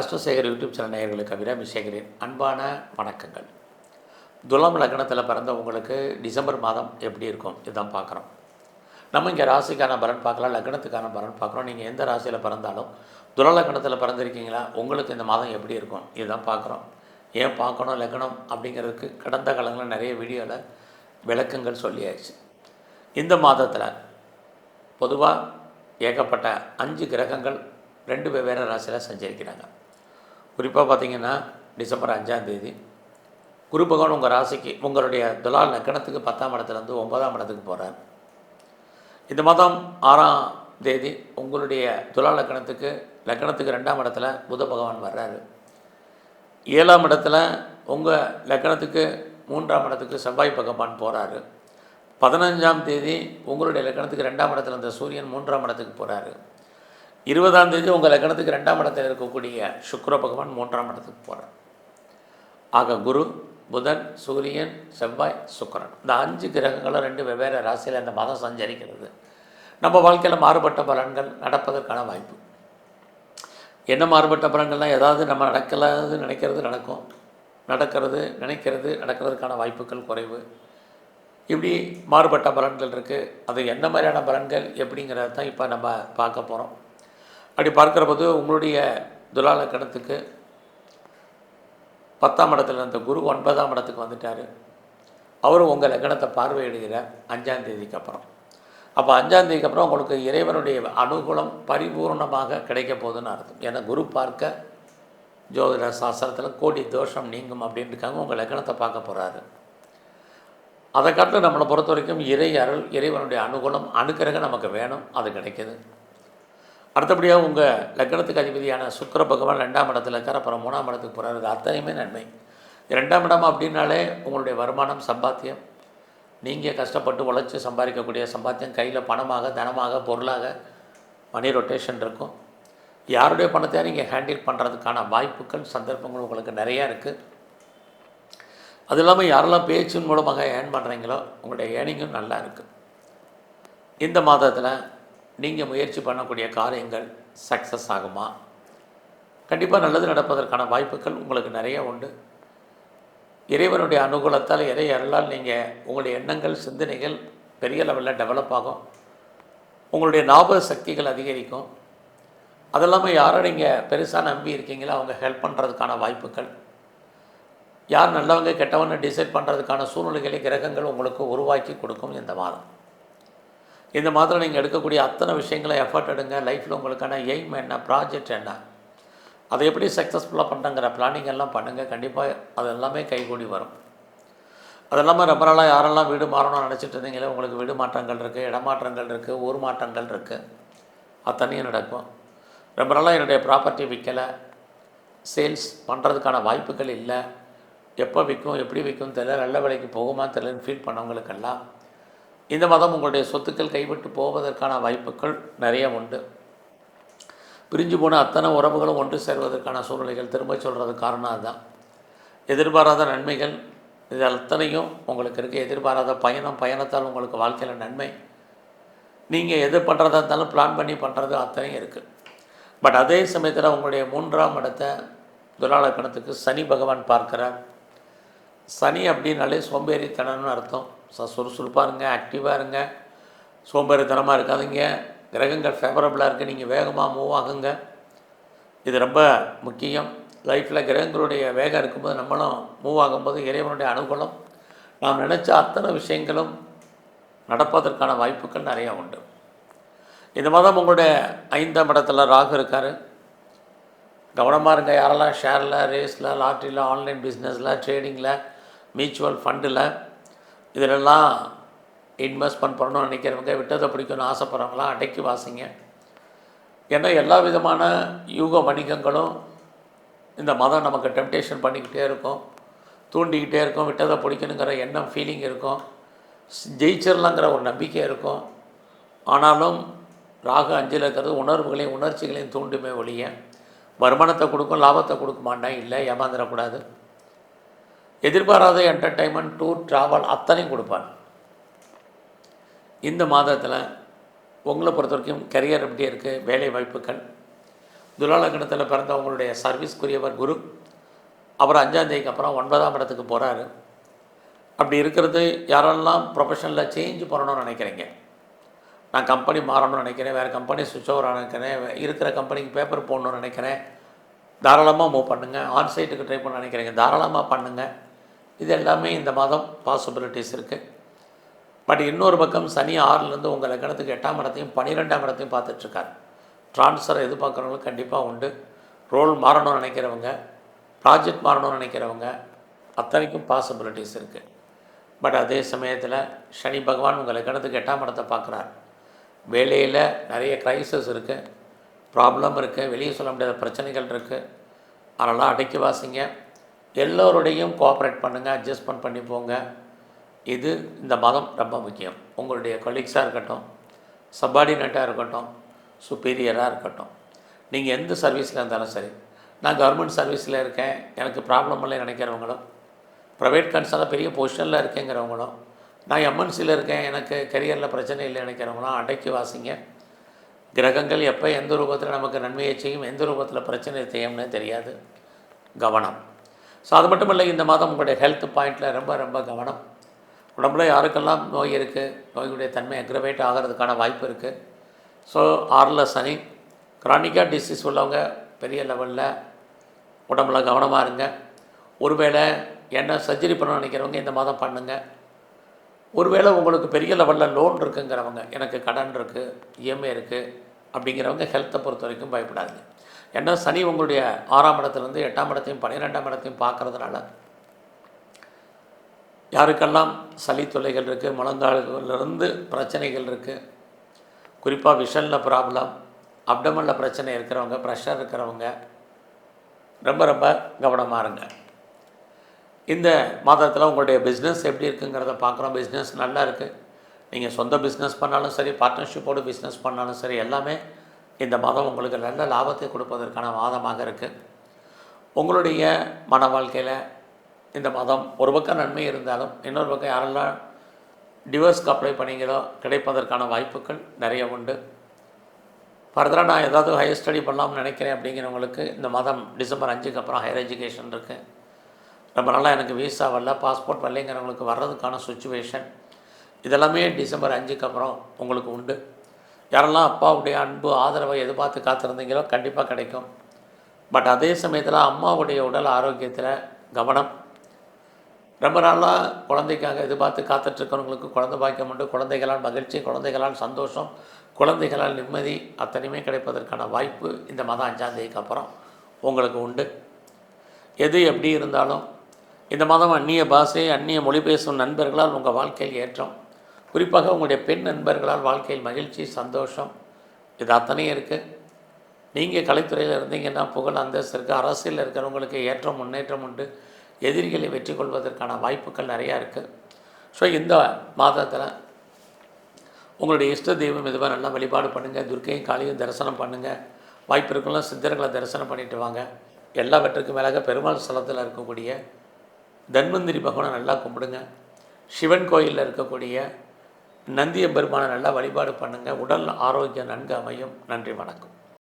அஸ்வசேகர் YouTube channel நேயர்களுக்கு அபிராமி சேகரின் அன்பான வணக்கங்கள். துலாம் லக்னத்தில் பிறந்த உங்களுக்கு டிசம்பர் மாதம் எப்படி இருக்கும்? இதுதான் பார்க்குறோம். நம்ம இங்கே ராசிக்கான பலன் பார்க்கலாம் லக்னத்துக்கான பலன் பார்க்குறோம். நீங்கள் எந்த ராசியில் பிறந்தாலும் துல லக்னத்தில் பிறந்திருக்கீங்களா? உங்களுக்கு இந்த மாதம் எப்படி இருக்கும்? இதுதான் பார்க்குறோம். ஏன் பார்க்கணும்? லக்னம் அப்படிங்கிறதுக்கு கடந்த காலங்களில் நிறைய வீடியோவில் விளக்கங்கள் சொல்லியாச்சு. இந்த மாதத்தில் பொதுவாக ஏகப்பட்ட அஞ்சு கிரகங்கள் ரெண்டு வெவ்வேறு ராசியில் சஞ்சரிக்கிறாங்க. குறிப்பாக பார்த்தீங்கன்னா டிசம்பர் அஞ்சாம் தேதி குரு பகவான் உங்கள் ராசிக்கு உங்களுடைய துலால் லக்கணத்துக்கு பத்தாம் இடத்துலேருந்து ஒன்பதாம் இடத்துக்கு போகிறார் இந்த மாதம் ஆறாம் தேதி உங்களுடைய துலா லக்கணத்துக்கு லக்கணத்துக்கு ரெண்டாம் இடத்துல புத பகவான் வர்றாரு. ஏழாம் இடத்துல உங்கள் லக்கணத்துக்கு மூன்றாம் இடத்துக்கு செவ்வாய் பகவான் போகிறாரு பதினஞ்சாம் தேதி உங்களுடைய லக்கணத்துக்கு ரெண்டாம் இடத்துல இருந்த சூரியன் மூன்றாம் இடத்துக்கு போகிறாரு இருபதாம் தேதி உங்கள் லக்னத்துக்கு ரெண்டாம் இடத்தில் இருக்கக்கூடிய சுக்கர பகவான் மூன்றாம் இடத்துக்கு போகிறார் ஆக குரு புதன் சூரியன் செவ்வாய் சுக்கிரன். இந்த அஞ்சு கிரகங்களும் ரெண்டு வெவ்வேறு ராசியில் இந்த மாதம் சஞ்சரிக்கிறது. நம்ம வாழ்க்கையில் மாறுபட்ட பலன்கள் நடப்பதற்கான வாய்ப்பு. என்ன மாறுபட்ட பலன்கள்லாம் ஏதாவது நம்ம நடக்கலாது நினைக்கிறது நடக்கும். நடக்கிறது நினைக்கிறது நடக்கிறதுக்கான வாய்ப்புகள் குறைவு. இப்படி மாறுபட்ட பலன்கள் இருக்குது அது என்ன மாதிரியான பலன்கள் எப்படிங்கிறத தான் இப்போ நம்ம பார்க்க போகிறோம் அப்படி பார்க்குற போது உங்களுடைய துலால கணத்துக்கு பத்தாம் இடத்துல இருந்த குரு ஒன்பதாம் இடத்துக்கு வந்துட்டார். அவரும் உங்கள் லக்னத்தை பார்வையிடுகிறார் அஞ்சாம் தேதிக்கு அப்புறம். அப்போ அஞ்சாம் தேதிக்கு அப்புறம் உங்களுக்கு இறைவனுடைய அனுகூலம் பரிபூர்ணமாக கிடைக்க போகுதுன்னு அர்த்தம். ஏன்னா குரு பார்க்க ஜோதிட சாஸ்திரத்தில் கோடி தோஷம் நீங்கும் அப்படின்ட்டுருக்காங்க உங்கள் லக்னத்தை பார்க்க போகிறாரு அதை காட்டில் நம்மளை பொறுத்த வரைக்கும் இறை அருள் இறைவனுடைய அனுகூலம் அனுக்கிரகம் நமக்கு வேணும். அது கிடைக்கிது. அடுத்தபடியாக உங்கள் லக்னத்துக்கு அதிபதியான சுக்கிர பகவான் ரெண்டாம் இடத்துல இருக்கார். அப்புறம் மூணாம் இடத்துக்கு போகிறாரு அத்தனையுமே நன்மை. ரெண்டாம் இடம் அப்படின்னாலே உங்களுடைய வருமானம் சம்பாத்தியம். நீங்கள் கஷ்டப்பட்டு உழைச்சி சம்பாதிக்கக்கூடிய சம்பாத்தியம். கையில் பணமாக தனமாக பொருளாக மணி ரொட்டேஷன் இருக்கும். யாருடைய பணத்தையும் நீங்கள் ஹேண்டில் பண்ணுறதுக்கான வாய்ப்புகள் சந்தர்ப்பங்கள் உங்களுக்கு நிறையா இருக்குது அது இல்லாமல் யாரெல்லாம் பேச்சின் மூலமாக ஏர்ன் பண்ணுறீங்களோ உங்களுடைய ஏர்னிங்கும் நல்லா இருக்குது இந்த மாதத்தில் நீங்கள் முயற்சி பண்ணக்கூடிய காரியங்கள் சக்ஸஸ் ஆகுமா? கண்டிப்பாக நல்லது நடப்பதற்கான வாய்ப்புகள் உங்களுக்கு நிறைய உண்டு. இறைவனுடைய அனுகூலத்தால் இறை அருளால் நீங்கள் உங்களுடைய எண்ணங்கள் சிந்தனைகள் பெரிய லெவலில் டெவலப் ஆகும். உங்களுடைய ஞாபக சக்திகள் அதிகரிக்கும். அது இல்லாமல் யாரை நீங்கள் பெருசாக நம்பி இருக்கீங்களோ அவங்க ஹெல்ப் பண்ணுறதுக்கான வாய்ப்புகள். யார் நல்லவங்க கெட்டவங்க டிசைட் பண்ணுறதுக்கான சூழ்நிலைகளை கிரகங்கள் உங்களுக்கு உருவாக்கி கொடுக்கும் இந்த மாதம். இந்த மாதத்தில் நீங்கள் எடுக்கக்கூடிய அத்தனை விஷயங்களை எஃபர்ட் எடுங்க. லைஃப்பில் உங்களுக்கான எய்ம் என்ன? ப்ராஜெக்ட் என்ன? அதை எப்படி சக்ஸஸ்ஃபுல்லாக பண்ணுங்கிற பிளானிங் எல்லாம் பண்ணுங்கள் கண்டிப்பாக அது எல்லாமே கைகூடி வரும். அது இல்லாமல் ரொம்ப நாளாக யாரெல்லாம் வீடு மாறணும்னு நினச்சிட்டு இருந்தீங்களோ உங்களுக்கு வீடு மாற்றங்கள் இருக்குது இடமாற்றங்கள் இருக்குது ஊர் மாற்றங்கள் இருக்குது அத்தனையும் நடக்கும். ரொம்ப நாளாக என்னுடைய ப்ராப்பர்ட்டி விற்கலை சேல்ஸ் பண்ணுறதுக்கான வாய்ப்புகள் இல்லை. எப்போ விற்கும் எப்படி விற்கும் தெரியல. நல்ல விலைக்கு போகுமா தெரியலன்னு ஃபீல் பண்ணவங்களுக்கெல்லாம் இந்த மாதம் உங்களுடைய சொத்துக்கள் கைவிட்டு போவதற்கான வாய்ப்புகள் நிறைய உண்டு. பிரிஞ்சு போன அத்தனை உறவுகளும் ஒன்று சேர்வதற்கான சூழ்நிலைகள் திரும்ப சொல்கிறது காரணம் அதுதான். எதிர்பாராத நன்மைகள் இது அத்தனையும் உங்களுக்கு இருக்குது எதிர்பாராத பயணம் பயணத்தால் உங்களுக்கு வாழ்க்கையில் நன்மை. நீங்கள் எது பண்ணுறதா இருந்தாலும் பிளான் பண்ணி பண்ணுறது அத்தனையும் இருக்குது பட் அதே சமயத்தில் உங்களுடைய மூன்றாம் இடத்த துலாலக்கணத்துக்கு சனி பகவான் பார்க்கிறார். சனி அப்படின்னாலே சோம்பேறித்தனம்னு அர்த்தம். ச சுறுசுறுப்பாக இருங்க ஆக்டிவாக இருங்க. சோம்பேறித்தனமாக இருக்காதீங்க. கிரகங்கள் ஃபேவரபுளாக இருக்குது நீங்கள் வேகமாக மூவ் ஆகுங்க. இது ரொம்ப முக்கியம். லைஃப்பில் கிரகங்களுடைய வேகம் இருக்கும்போது நம்மளும் மூவ் ஆகும்போது இறைவனுடைய அனுகூலம். நாம் நினச்ச அத்தனை விஷயங்களும் நடப்பதற்கான வாய்ப்புகள் நிறையா உண்டு. இந்த மாதம் உங்களுடைய ஐந்தாம் இடத்துல ராகு இருக்கார். கவனமாக இருங்க. யாரெல்லாம் ஷேரில் ரேஸில் லாட்ரியில் ஆன்லைன் பிஸ்னஸில் ட்ரேடிங்கில் மியூச்சுவல் ஃபண்டில் இதிலெல்லாம் இன்வெஸ்ட்மெண்ட் பண்ணணும்னு நினைக்கிறவங்க விட்டதை பிடிக்கணும்னு ஆசைப்பட்றவங்களாம் அடக்கி வாசிங்க. ஏன்னா எல்லா விதமான யூக வணிகங்களும் இந்த மதம் நமக்கு டெம்டேஷன் பண்ணிக்கிட்டே இருக்கும். தூண்டிக்கிட்டே இருக்கும். விட்டதை பிடிக்கணுங்கிற எண்ணம் ஃபீலிங் இருக்கும். ஜெயிச்சிடலாங்கிற ஒரு நம்பிக்கை இருக்கும். ஆனாலும் ராகு அஞ்சில் இருக்கிறது உணர்வுகளையும் உணர்ச்சிகளையும் தூண்டுமே ஒழிய வருமானத்தை கொடுக்கும் லாபத்தை கொடுக்க மாட்டேன் இல்லை ஏமாந்துடக்கூடாது. எதிர்பாராத என்டர்டைன்மெண்ட் டூர் ட்ராவல் அத்தனையும் கொடுப்பார். இந்த மாதத்தில் உங்களை பொறுத்த வரைக்கும் கரியர் எப்படி இருக்குது வேலை வாய்ப்புகள் துலாலக்கணத்தில் பிறந்தவங்களுடைய சர்வீஸ்க்குரியவர் குரு அவர் அஞ்சாந்தேதிக்கு அப்புறம் ஒன்பதாம் இடத்துக்கு போகிறாரு அப்படி இருக்கிறது யாரெல்லாம் ப்ரொஃபஷனில் சேஞ்ச் பண்ணணும்னு நினைக்கிறீங்க? நான் கம்பெனி மாறணும்னு நினைக்கிறேன் வேறு கம்பெனி சுவிட்ச் ஓவர் நினைக்கிறேன் இருக்கிற கம்பெனிக்கு பேப்பர் போடணும்னு நினைக்கிறேன். தாராளமாக மூவ் பண்ணுங்கள் ஆன்சைட்டுக்கு ட்ரை பண்ண நினைக்கிறீங்க தாராளமாக பண்ணுங்கள் இது எல்லாமே இந்த மாதம் பாசிபிலிட்டிஸ் இருக்குது பட் இன்னொரு பக்கம் சனி ஆறுலேருந்து உங்கள் லக்கணத்துக்கு எட்டாம் இடத்தையும் பன்னிரெண்டாம் இடத்தையும் பார்த்துட்ருக்கார். ட்ரான்ஸ்ஃபர் எதிர்பார்க்குறவங்களுக்கு கண்டிப்பாக உண்டு. ரோல் மாறணும்னு நினைக்கிறவங்க ப்ராஜெக்ட் மாறணும்னு நினைக்கிறவங்க அத்தனைக்கும் பாசிபிலிட்டிஸ் இருக்குது பட் அதே சமயத்தில் சனி பகவான் உங்கள் லக்கணத்துக்கு எட்டாம் இடத்தை பார்க்குறார். வேலையில் நிறைய க்ரைசஸ் இருக்குது ப்ராப்ளம் இருக்குது வெளியே சொல்ல முடியாத பிரச்சனைகள் இருக்குது அதெல்லாம் அடக்கி வாசிங்க. எல்லோருடையும் கோஆப்ரேட் பண்ணுங்கள் அட்ஜஸ்ட்மெண்ட் பண்ணி போங்க. இது இந்த மதம் ரொம்ப முக்கியம். உங்களுடைய கொலீக்ஸாக இருக்கட்டும் சப்பார்டினேட்டாக இருக்கட்டும் சுப்பீரியராக இருக்கட்டும். நீங்கள் எந்த சர்வீஸில் இருந்தாலும் சரி. நான் கவர்மெண்ட் சர்வீஸில் இருக்கேன். எனக்கு ப்ராப்ளம் இல்லை நினைக்கிறவங்களும் ப்ரைவேட் கன்சர்னில் பெரிய பொசிஷனில் இருக்கேங்கிறவங்களும் நான் எம்என்சியில் இருக்கேன். எனக்கு கரியரில் பிரச்சனை இல்லை நினைக்கிறவங்களும் அடக்கி வாசிங்க. கிரகங்கள் எப்போ எந்த ரூபத்தில் நமக்கு நன்மையை செய்யும் எந்த ரூபத்தில் பிரச்சனை செய்யும்னு தெரியாது. கவனம். ஸோ அது மட்டும் இல்லை இந்த மாதம் உங்களுடைய ஹெல்த் பாயிண்டில் ரொம்ப ரொம்ப கவனம். உடம்புல யாருக்கெல்லாம் நோய் இருக்குது நோயுடைய தன்மை அக்ரவேட் ஆகிறதுக்கான வாய்ப்பு இருக்குது ஸோ ஆறில் சனி கிரானிக்காக டிசீஸ் உள்ளவங்க பெரிய லெவலில் உடம்புல கவனமாக இருங்க. ஒருவேளை என்ன சர்ஜரி பண்ணணும்னு நினைக்கிறவங்க இந்த மாதம் பண்ணுங்கள் ஒருவேளை உங்களுக்கு பெரிய லெவலில் லோன் இருக்குங்கிறவங்க எனக்கு கடன் இருக்குது இஎம்ஐ இருக்குது அப்படிங்கிறவங்க ஹெல்த்தை பொறுத்த வரைக்கும் பயப்படாதீங்க. ஏன்னா சனி உங்களுடைய ஆறாம் இடத்துலேருந்து எட்டாம் இடத்தையும் பன்னிரெண்டாம் இடத்தையும் பார்க்கறதுனால யாருக்கெல்லாம் சளி தொல்லைகள் இருக்குது முழங்கால்களிலிருந்து பிரச்சனைகள் இருக்குது குறிப்பாக விஷனில் ப்ராப்ளம் அப்டமனில் பிரச்சனை இருக்கிறவங்க ப்ரெஷர் இருக்கிறவங்க ரொம்ப ரொம்ப கவனமாக இருங்க. இந்த மாதத்தில் உங்களுடைய பிஸ்னஸ் எப்படி இருக்குங்கிறத பார்க்குறோம். பிஸ்னஸ் நல்லா இருக்குது நீங்கள் சொந்த பிஸ்னஸ் பண்ணாலும் சரி பார்ட்னர்ஷிப்போடு பிஸ்னஸ் பண்ணாலும் சரி எல்லாமே இந்த மாதம் உங்களுக்கு நல்ல லாபத்தை கொடுப்பதற்கான மாதமாக இருக்குது உங்களுடைய மன வாழ்க்கையில் இந்த மாதம் ஒரு பக்கம் நன்மை இருந்தாலும் இன்னொரு பக்கம் யாரெல்லாம் டிவோர்ஸ்க்கு அப்ளை பண்ணீங்களோ கிடைப்பதற்கான வாய்ப்புகள் நிறைய உண்டு. ஃபர்தராக நான் ஏதாவது ஹையர் ஸ்டடி பண்ணலாம்னு நினைக்கிறேன் அப்படிங்கிறவங்களுக்கு இந்த மாதம் டிசம்பர் அஞ்சுக்கு அப்புறம் ஹையர் எஜுகேஷன் இருக்குது ரொம்ப நாளாக எனக்கு வீசா வரல பாஸ்போர்ட் வரலைங்கிறவங்களுக்கு வர்றதுக்கான சுச்சுவேஷன் இதெல்லாமே டிசம்பர் அஞ்சுக்கு அப்புறம் உங்களுக்கு உண்டு. யாரெல்லாம் அப்பாவுடைய அன்பு ஆதரவை எதிர்பார்த்து காத்திருந்தீங்களோ கண்டிப்பாக கிடைக்கும். பட் அதே சமயத்தில் அம்மாவுடைய உடல் ஆரோக்கியத்தில் கவனம். ரொம்ப நாளாக குழந்தைக்காக எதிர்பார்த்து காத்துட்ருக்கிறவங்களுக்கு குழந்தை பாக்கியம் உண்டு. குழந்தைகளால் மகிழ்ச்சி குழந்தைகளால் சந்தோஷம் குழந்தைகளால் நிம்மதி அத்தனையுமே கிடைப்பதற்கான வாய்ப்பு இந்த மாதம் அஞ்சாந்தேதிக்கு அப்புறம் உங்களுக்கு உண்டு. எது எப்படி இருந்தாலும் இந்த மாதம் அந்நிய பாஷை அந்நிய மொழி பேசும் நண்பர்களால் உங்கள் வாழ்க்கையில் ஏற்றம். குறிப்பாக உங்களுடைய பெண் நண்பர்களால் வாழ்க்கையில் மகிழ்ச்சி சந்தோஷம் இது அத்தனையும் இருக்குது நீங்கள் கலைத்துறையில் இருந்தீங்கன்னா புகழ் அந்தஸ்து இருக்குது அரசியலில் இருக்கிறவங்களுக்கு ஏற்றம் முன்னேற்றம் உண்டு. எதிரிகளை வெற்றி கொள்வதற்கான வாய்ப்புகள் நிறையா இருக்குது ஸோ இந்த மாதத்தில் உங்களுடைய இஷ்ட தெய்வம் இதுவாக நல்லா வழிபாடு பண்ணுங்கள் துர்க்கையும் காளியும் தரிசனம் பண்ணுங்கள் வாய்ப்பு இருக்கலாம் சித்தர்களை தரிசனம் பண்ணிட்டு வாங்க. எல்லாவற்றுக்கும் மேலாக பெருமாள் ஸ்தலத்தில் இருக்கக்கூடிய தன்வந்திரி பகவானை நல்லா கும்பிடுங்க. சிவன் கோயிலில் இருக்கக்கூடிய நந்திய பெருமானை நல்லா வழிபாடு பண்ணுங்கள் உடல் ஆரோக்கியம் நன்கு அமையும். நன்றி வணக்கம்.